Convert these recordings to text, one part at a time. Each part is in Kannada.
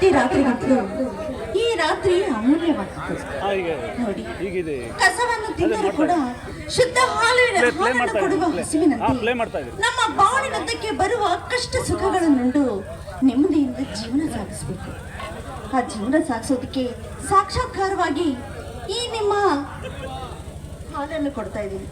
ಪ್ರತಿ ರಾತ್ರಿ ಈ ರಾತ್ರಿ ಅಮೂಲ್ಯವಾಗಿದೆ ನೋಡಿ ಕಸವನ್ನು ತಿಂದರೂ ಕೂಡ ಶುದ್ಧ ಹಾಲಿನ ಹಾಲನ್ನು ಕೊಡುವ ಹಸುವಿನಂತೆ. ನಮ್ಮ ಬಾಳಿನದ್ದಕ್ಕೆ ಬರುವ ಕಷ್ಟ ಸುಖಗಳನ್ನುಂಡು ನೆಮ್ಮದಿಯಿಂದ ಜೀವನ ಸಾಗಿಸಬೇಕು. ಆ ಜೀವನ ಸಾಗಿಸೋದಕ್ಕೆ ಸಾಕ್ಷಾತ್ಕಾರವಾಗಿ ಈ ನಿಮ್ಮ ಹಾಲನ್ನು ಕೊಡ್ತಾ ಇದ್ದೀನಿ.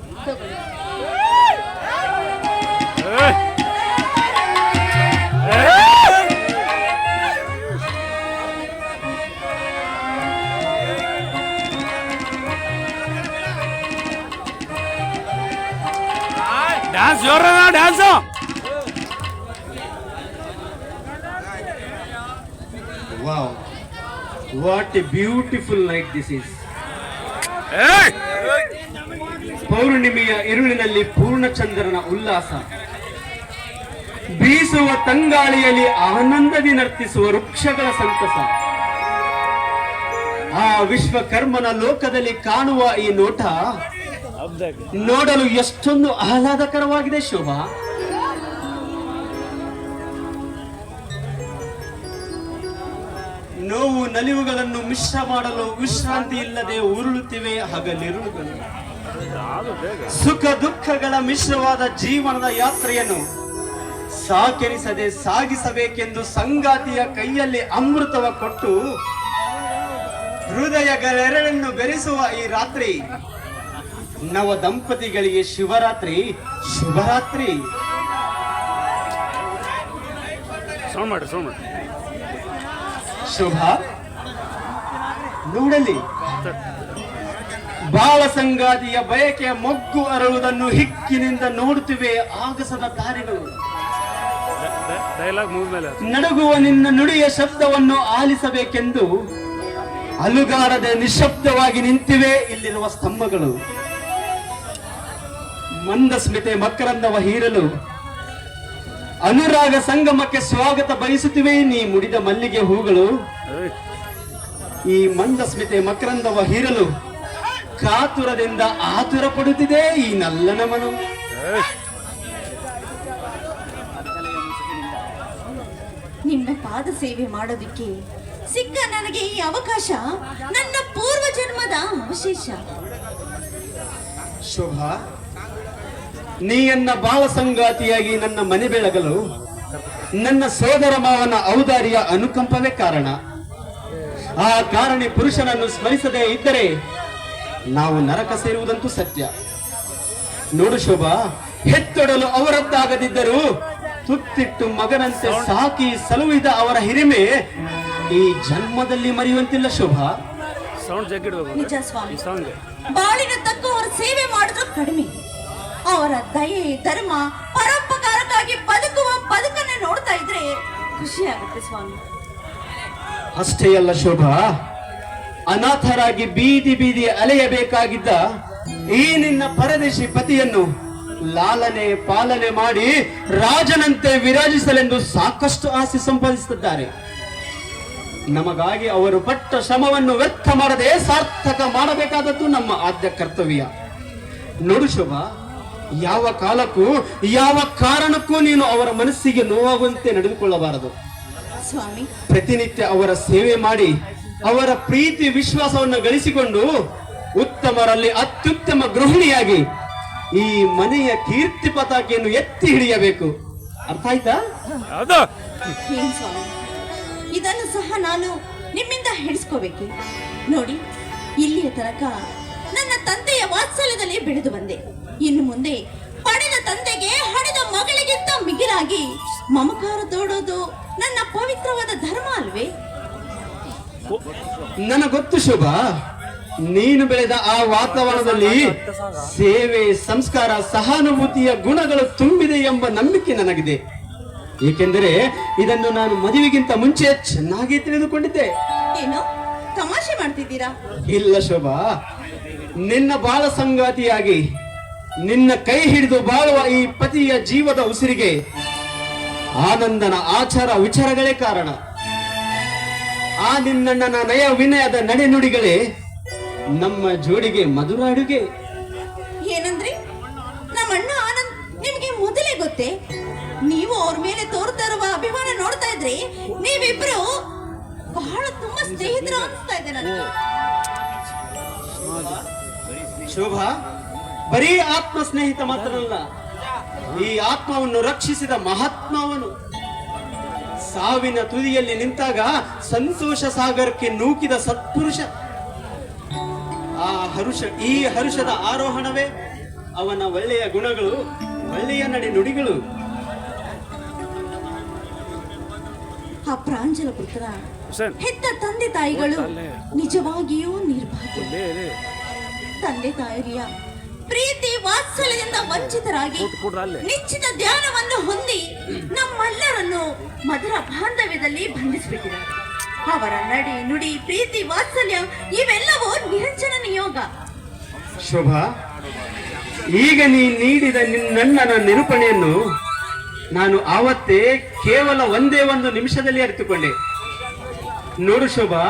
What a beautiful night this is. ಪೌರ್ಣಿಮೆಯ ಇರುಳಿನಲ್ಲಿ ಪೂರ್ಣಚಂದ್ರನ ಉಲ್ಲಾಸ. ಬೀಸುವ ತಂಗಾಳಿಯಲ್ಲಿ ಆನಂದದಿ ನರ್ತಿಸುವ ವೃಕ್ಷಗಳ ಸಂತಸ. ಆ ವಿಶ್ವಕರ್ಮನ ಲೋಕದಲ್ಲಿ ಕಾಣುವ ಈ ನೋಟ ನೋಡಲು ಎಷ್ಟೊಂದು ಆಹ್ಲಾದಕರವಾಗಿದೆ ಶೋಭಾ. ನಲಿವುಗಳನ್ನು ಮಿಶ್ರ ಮಾಡಲು ವಿಶ್ರಾಂತಿ ಇಲ್ಲದೆ ಉರುಳುತ್ತಿವೆ ಹಗಲಿರುಳುಗಳು ಸುಖ ದುಃಖಗಳ ಮಿಶ್ರವಾದ ಜೀವನದ ಯಾತ್ರೆಯನ್ನು ಸಾಕೆನಿಸದೆ ಸಾಗಿಸಬೇಕೆಂದು ಸಂಗಾತಿಯ ಕೈಯಲ್ಲಿ ಅಮೃತವ ಕೊಟ್ಟು ಹೃದಯಗಳೆರಡನ್ನು ಬೆರೆಸುವ ಈ ರಾತ್ರಿ, ನವ ದಂಪತಿಗಳಿಗೆ ಶಿವರಾತ್ರಿ, ಶುಭರಾತ್ರಿ. ಸೌಂಡ್ ಮಾಡಿ. ಶುಭ. ನೋಡಲಿ. ಬಾಳ ಸಂಗಾತಿಯ ಬಯಕೆಯ ಮೊಗ್ಗು ಅರಳುವುದನ್ನು ಹಿಕ್ಕಿನಿಂದ ನೋಡುತ್ತಿವೆ ಆಗಸದ ತಾರೆಗಳು. ನಡುಗುವ ನಿನ್ನ ನುಡಿಯ ಶಬ್ದವನ್ನು ಆಲಿಸಬೇಕೆಂದು ಅಲುಗಾರದೆ ನಿಶಬ್ದವಾಗಿ ನಿಂತಿವೆ ಇಲ್ಲಿರುವ ಸ್ತಂಭಗಳು. ಮಂದಸ್ಮಿತೆ ಮಕರಂದವ ಹೀರಲು ಅನುರಾಗ ಸಂಗಮಕ್ಕೆ ಸ್ವಾಗತ ಬಯಸುತ್ತಿವೆ. ನೀ ಮುಡಿದ ಮಲ್ಲಿಗೆ ಹೂಗಳು ಈ ಮಂದಸ್ಮಿತೆ ಮಕರಂದವ ಹೀರಲು ಕಾತುರದಿಂದ ಆತುರ ಪಡುತ್ತಿದೆ ಈ ನಲ್ಲನ ಮನು ನಿಮ್ಮ ಪಾದ ಸೇವೆ ಮಾಡೋದಿಕ್ಕೆ ಸಿಕ್ಕ ನನಗೆ ಈ ಅವಕಾಶ ನನ್ನ ಪೂರ್ವ ಜನ್ಮದ ಅವಶೇಷ. ಶೋಭಾ ನೀಯನ್ನ ಬಾಳ ಸಂಗಾತಿಯಾಗಿ ನನ್ನ ಮನೆ ಬೆಳಗಲು ನನ್ನ ಸೋದರ ಮಾವನ ಔದಾರಿಯ ಅನುಕಂಪವೇ ಕಾರಣ. ಆ ಕಾರಣಿ ಪುರುಷನನ್ನು ಸ್ಮರಿಸದೇ ಇದ್ದರೆ ನಾವು ನರಕ ಸೇರುವುದಂತೂ ಸತ್ಯ. ನೋಡು ಶೋಭಾ ಹೆತ್ತೊಡಲು ಅವರದ್ದಾಗದಿದ್ದರೂ ತುತ್ತಿಟ್ಟು ಮಗನಂತೆ ಸಾಕಿ ಸಲುವಿದ ಅವರ ಹಿರಿಮೆ ಈ ಜನ್ಮದಲ್ಲಿ ಮರೆಯುವಂತಿಲ್ಲ ಶೋಭಾ. ಸೌಂಡ್ ಜಗ್ಗಿಡ್ಬೇಕು ನಿಜ ಸ್ವಾಮಿ. ಬಾಳಿನ ತಕ್ಕ ಸೇವೆ ಧರ್ಮ ಪರೋಪಕಾರಕ್ಕಾಗಿ ಬದುಕುವ ಬದುಕನ್ನ ನೋಡ್ತಾ ಇದ್ರೆ ಖುಷಿ ಆಗುತ್ತೆ ಸ್ವಾಮಿ. ಅಷ್ಟೇ ಅಲ್ಲ ಶೋಭಾ, ಅನಾಥರಾಗಿ ಬೀದಿ ಬೀದಿ ಅಲೆಯಬೇಕಾಗಿದ್ದ ಈ ನಿನ್ನ ಪರದೇಶಿ ಪತಿಯನ್ನು ಲಾಲನೆ ಪಾಲನೆ ಮಾಡಿ ರಾಜನಂತೆ ವಿರಾಜಿಸಲೆಂದು ಸಾಕಷ್ಟು ಆಸೆ ಸಂಪಾದಿಸುತ್ತಿದ್ದಾರೆ ನಮಗಾಗಿ ಅವರು ಪಟ್ಟ ಶ್ರಮವನ್ನು ವ್ಯರ್ಥ ಮಾಡದೆ ಸಾರ್ಥಕ ಮಾಡಬೇಕಾದದ್ದು ನಮ್ಮ ಆದ್ಯ ಕರ್ತವ್ಯ. ನೋಡು ಶೋಭಾ ಯಾವ ಕಾಲಕ್ಕೂ ಯಾವ ಕಾರಣಕ್ಕೂ ನೀನು ಅವರ ಮನಸ್ಸಿಗೆ ನೋವಾಗುವಂತೆ ನಡೆದುಕೊಳ್ಳಬಾರದು. ಸ್ವಾಮಿ. ಪ್ರತಿನಿತ್ಯ ಅವರ ಸೇವೆ ಮಾಡಿ ಅವರ ಪ್ರೀತಿ ವಿಶ್ವಾಸವನ್ನು ಗಳಿಸಿಕೊಂಡು ಉತ್ತಮರಲ್ಲಿ ಅತ್ಯುತ್ತಮ ಗೃಹಿಣಿಯಾಗಿ ಈ ಮನೆಯ ಕೀರ್ತಿ ಪತಾಕೆಯನ್ನು ಎತ್ತಿ ಹಿಡಿಯಬೇಕು. ಅರ್ಥ ಆಯ್ತಾ? ಇದನ್ನು ಸಹ ನಾನು ನಿಮ್ಮಿಂದ ಹಿಡಿಸ್ಕೋಬೇಕು. ನೋಡಿ ಇಲ್ಲಿಯ ತನಕ ನನ್ನ ತಂದೆಯ ವಾತ್ಸಲ್ಯದಲ್ಲಿ ಬೆಳೆದು ಬಂದೆ. ಇನ್ನು ಮುಂದೆ ಪಡೆದ ತಂದೆಗೆ ಹಣದ ಮಗಳಿಗಿಂತ ಮಿಗಿಲಾಗಿ ಮಮಕಾರ ತೋಡೋದು ನನ್ನ ಪವಿತ್ರವಾದ ಧರ್ಮ ಅಲ್ವೇ? ನನಗೊತ್ತು ಶುಭ. ನೀನು ಬೆಳೆದ ಆ ವಾತಾವರಣದಲ್ಲಿ ಸೇವೆ ಸಂಸ್ಕಾರ ಸಹಾನುಭೂತಿಯ ಗುಣಗಳು ತುಂಬಿದೆ ಎಂಬ ನಂಬಿಕೆ ನನಗಿದೆ. ಏಕೆಂದರೆ ಇದನ್ನು ನಾನು ಮದುವೆಗಿಂತ ಮುಂಚೆ ಚೆನ್ನಾಗಿ ತಿಳಿದುಕೊಂಡಿದ್ದೆ. ಏನು ತಮಾಷೆ ಮಾಡ್ತಿದ್ದೀರಾ? ಇಲ್ಲ ಶೋಭಾ. ನಿನ್ನ ಬಾಳ ಸಂಗಾತಿಯಾಗಿ ನಿನ್ನ ಕೈ ಹಿಡಿದು ಬಾಳುವ ಈ ಪತಿಯ ಜೀವದ ಉಸಿರಿಗೆ ಆನಂದನ ಆಚಾರ ವಿಚಾರಗಳೇ ಕಾರಣ. ಆ ನಿನ್ನಣ್ಣನ ನಯ ವಿನಯದ ನಡೆನುಡಿಗಳೇ ನಮ್ಮ ಜೋಡಿಗೆ ಮಧುರ ಅಡುಗೆ ಏನಂದ್ರೆ? ನಮ್ಮ ಅಣ್ಣ ಆನಂದ್ ನಿಮ್ಗೆ ಮೊದಲೇ ಗೊತ್ತೇ? ನೀವು ಅವ್ರ ಮೇಲೆ ತೋರ್ತಾ ಇರುವ ಅಭಿಮಾನ ನೋಡ್ತಾ ಇದ್ರೆ? ನೀವಿಬ್ರು ಬಹಳ ತುಂಬಾ ಸ್ನೇಹಿತರು ಅನಿಸ್ತಾ ಇದೆ ನನಗೆ. ಶೋಭಾ ಬರೀ ಆತ್ಮ ಸ್ನೇಹಿತ ಮಾತ್ರನಲ್ಲ ಈ ಆತ್ಮವನ್ನು ರಕ್ಷಿಸಿದ ಮಹಾತ್ಮವನು. ಸಾವಿನ ತುದಿಯಲ್ಲಿ ನಿಂತಾಗ ಸಂತೋಷ ಸಾಗರಕ್ಕೆ ನೂಕಿದ ಸತ್ಪುರುಷ. ಆ ಹರುಷ ಈ ಹರುಷದ ಆರೋಹಣವೇ ಅವನ ಒಳ್ಳೆಯ ಗುಣಗಳು ಒಳ್ಳೆಯ ನಡೆ ನುಡಿಗಳು. ಆ ಪ್ರಾಂಜಲ ಪುತ್ರ ಹೆತ್ತ ತಂದೆ ತಾಯಿಗಳು ನಿಜವಾಗಿಯೂ ನಿರ್ಭಾಗ್ಯ. ತಂದೆ ತಾಯಿಯ ಪ್ರೀತಿ ವಾತ್ಸಲ್ಯದಿಂದ ವಂಚಿತರಾಗಿ ನಿಶ್ಚಿತ ಧ್ಯಾನವನ್ನು ಹೊಂದಿ ನಮ್ಮೆಲ್ಲರನ್ನು ಮಧುರ ಬಾಂಧವ್ಯದಲ್ಲಿ ಬಂಧಿಸಿಬಿಟ್ಟಿದ್ದಾರೆ. ಅವರ ನಡಿ ನುಡಿ ಪ್ರೀತಿ ವಾತ್ಸಲ್ಯ ಇವೆಲ್ಲವೂ ನಿರಂಜನ ನಿಯೋಗ. ಶೋಭಾ ಈಗ ನೀ ನೀಡಿದ ನಿನ್ನಣ್ಣನ ನನ್ನನ ನಿರೂಪಣೆಯನ್ನು ನಾನು ಆವತ್ತೇ ಕೇವಲ ಒಂದೇ ಒಂದು ನಿಮಿಷದಲ್ಲಿ ಅರಿತುಕೊಂಡೆ. ನೋಡು ಶೋಭಾ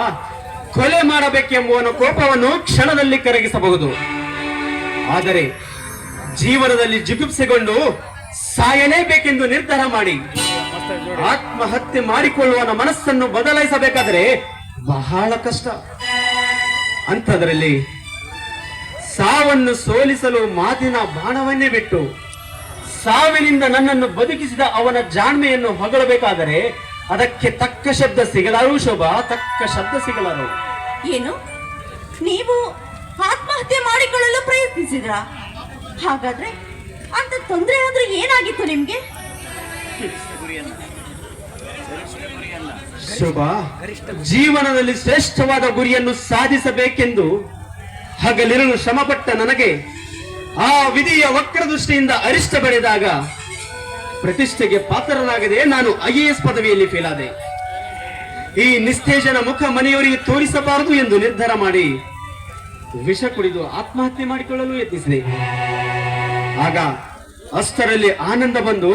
ಕೊಲೆ ಮಾಡಬೇಕೆಂಬುವನ ಕೋಪವನ್ನು ಕ್ಷಣದಲ್ಲಿ ಕರಗಿಸಬಹುದು. ಆದರೆ ಜೀವನದಲ್ಲಿ ಜಿಗುಪ್ಸೆಗೊಂಡು ಸಾಯಲೇಬೇಕೆಂದು ನಿರ್ಧಾರ ಮಾಡಿ. ಆತ್ಮಹತ್ಯೆ ಮಾಡಿಕೊಳ್ಳುವ ಮನಸ್ಸನ್ನು ಬದಲಾಯಿಸಬೇಕಾದರೆ ಬಹಳ ಕಷ್ಟ. ಅಂಥದ್ರಲ್ಲಿ ಸಾವನ್ನು ಸೋಲಿಸಲು ಮಾತಿನ ಬಾಣವನ್ನೇ ಬಿಟ್ಟು ಸಾವಿನಿಂದ ನನ್ನನ್ನು ಬದುಕಿಸಿದ ಅವನ ಜಾಣ್ಮೆಯನ್ನು ಹೊಗಳಬೇಕಾದರೆ ಅದಕ್ಕೆ ತಕ್ಕ ಶಬ್ದ ಸಿಗಲಾರು ಶೋಭಾ, ತಕ್ಕ ಶಬ್ದ ಸಿಗಲಾರು. ಏನು? ನೀವು ಆತ್ಮಹತ್ಯೆ ಮಾಡಿಕೊಳ್ಳಲು ಪ್ರಯತ್ನಿಸಿದ್ರ? ಹಾಗಾದ್ರೆ ಅಂತ ತೊಂದರೆ ಆದ್ರೆ ಏನಾಗಿತ್ತು ನಿಮ್ಗೆ? ಶುಭ, ಜೀವನದಲ್ಲಿ ಶ್ರೇಷ್ಠವಾದ ಗುರಿಯನ್ನು ಸಾಧಿಸಬೇಕೆಂದು ಹಗಲಿರಲು ಶ್ರಮಪಟ್ಟ ನನಗೆ ಆ ವಿಧಿಯ ವಕ್ರದೃಷ್ಟಿಯಿಂದ ಅರಿಷ್ಟ ಬೆಳೆದಾಗ ಪ್ರತಿಷ್ಠೆಗೆ ಪಾತ್ರರಾಗದೆ ನಾನು ಐ ಎಸ್ ಪದವಿಯಲ್ಲಿ ಫೇಲ್ ಆದೆ. ಈ ನಿಸ್ತೇಜನ ಮುಖ ಮನೆಯವರಿಗೆ ತೋರಿಸಬಾರದು ಎಂದು ನಿರ್ಧಾರ ಮಾಡಿ ವಿಷ ಕುಡಿದು ಆತ್ಮಹತ್ಯೆ ಮಾಡಿಕೊಳ್ಳಲು ಯತ್ನಿಸಿದೆ. ಆಗ ಅಷ್ಟರಲ್ಲಿ ಆನಂದ ಬಂದು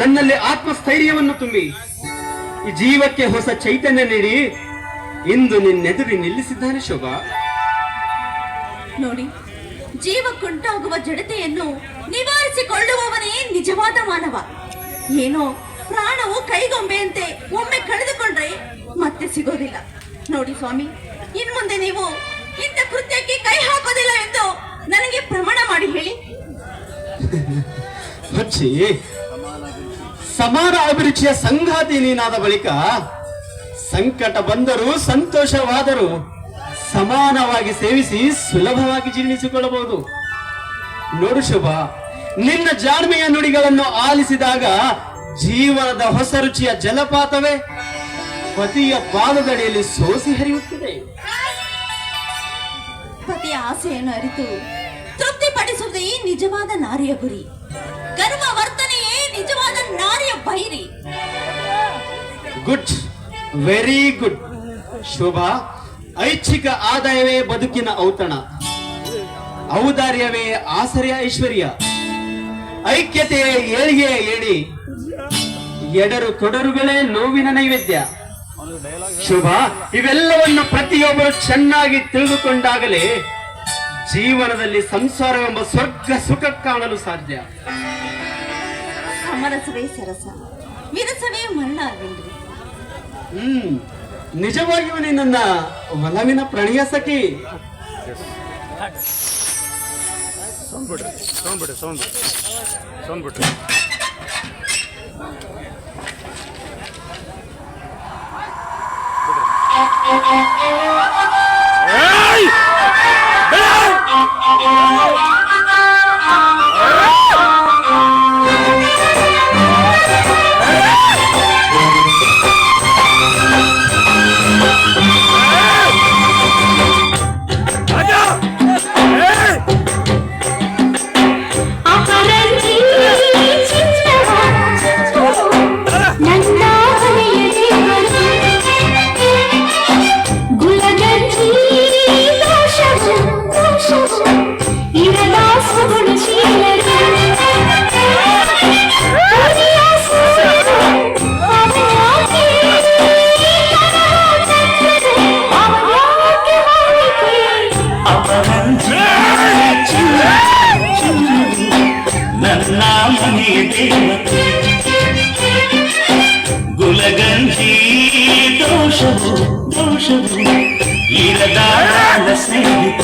ನನ್ನಲ್ಲಿ ಆತ್ಮಸ್ಥೈರ್ಯವನ್ನು ತುಂಬಿ ಈ ಜೀವಕ್ಕೆ ಹೊಸ ಚೈತನ್ಯ ನೀಡಿ ಇಂದು ನಿನ್ನೆದುರಿ ನಿಲ್ಲಿಸಿದ್ದಾನೆ ಶೋಭಾ. ನೋಡಿ, ಜೀವಕ್ಕುಂಟಾಗುವ ಜಡತೆಯನ್ನು ನಿವಾರಿಸಿಕೊಳ್ಳುವವನೇ ನಿಜವಾದ ಮಾನವ. ಏನೋ ಪ್ರಾಣವು ಕೈಗೊಂಬೆಯಂತೆ ಒಮ್ಮೆ ಕಳೆದುಕೊಂಡ್ರೆ ಮತ್ತೆ ಸಿಗೋದಿಲ್ಲ. ನೋಡಿ ಸ್ವಾಮಿ, ಇನ್ಮುಂದೆ ನೀವು ಇಂಥ ಕೃತ್ಯಕ್ಕೆ ಕೈ ಹಾಕೋದಿಲ್ಲ ಎಂದು ನನಗೆ ಪ್ರಮಾಣ ಮಾಡಿ ಹೇಳಿ. ಹಚ್ಚಿ ಸಮಾನ ಅಭಿರುಚಿಯ ಸಂಗಾತಿ ನೀನಾದ ಬಳಿಕ ಸಂಕಟ ಬಂದರೂ ಸಂತೋಷವಾದರೂ ಸಮಾನವಾಗಿ ಸೇವಿಸಿ ಸುಲಭವಾಗಿ ಜೀರ್ಣಿಸಿಕೊಳ್ಳಬಹುದು. ನೋಡು ಶುಭ, ನಿನ್ನ ಜಾಣ್ಮೆಯ ನುಡಿಗಳನ್ನು ಆಲಿಸಿದಾಗ ಜೀವನದ ಹೊಸ ರುಚಿಯ ಜಲಪಾತವೇ ಪತಿಯ ಪಾದದಡಿಯಲ್ಲಿ ಸೋಸಿ ಹರಿಯುತ್ತಿದೆ. ಪತಿಯ ಆಸೆಯನ್ನು ಅರಿತು ತೃಪ್ತಿಪಡಿಸುವುದೇ ನಿಜವಾದ ನಾರಿಯ ಗುರಿ. ಗರ್ವ ವರ್ತನೆಯೇ ನಿಜವಾದ ನಾರಿಯ ಬೈರಿ. Good, very good. ಶೋಭಾ, ಐಚ್ಛಿಕ ಆದಾಯವೇ ಬದುಕಿನ ಔತಣ. ಔದಾರ್ಯವೇ ಆಸರೆಯ ಐಶ್ವರ್ಯ. ಐಕ್ಯತೆ ಏಳಿಗೆ ಏಳಿ ಎಡರು ತೊಡರುಗಳೇ ನೋವಿನ ನೈವೇದ್ಯ. ಶುಭ, ಇವೆಲ್ಲವನ್ನು ಪ್ರತಿಯೊಬ್ಬರು ಚೆನ್ನಾಗಿ ತಿಳಿದುಕೊಂಡಾಗಲೇ ಜೀವನದಲ್ಲಿ ಸಂಸಾರವೆಂಬ ಸ್ವರ್ಗ ಸುಖ ಕಾಣಲು ಸಾಧ್ಯ. ಸಮರಸವೇ ಸರಸ. ವಿರಸವೇ ಮರಣ ಅರವಿಂದ್ರಿ ಹ್ಮ್ ನಿಜವಾಗಿಯೂ ನೀ ನನ್ನ ಒಲವಿನ ಪ್ರಣಯ ಸಖಿ. ಸೌಂಡ್ ಬಿಡ್ರಿ ಸೌಂಡ್ ಬಿಡ್ರಿ ಸೌಂಡ್ ಬಿಡ್ರಿ ಸೌಂಡ್ ಬಿಡ್ರಿ నామని దేవత దోషము దోషము ఇరదాల స్నేహిత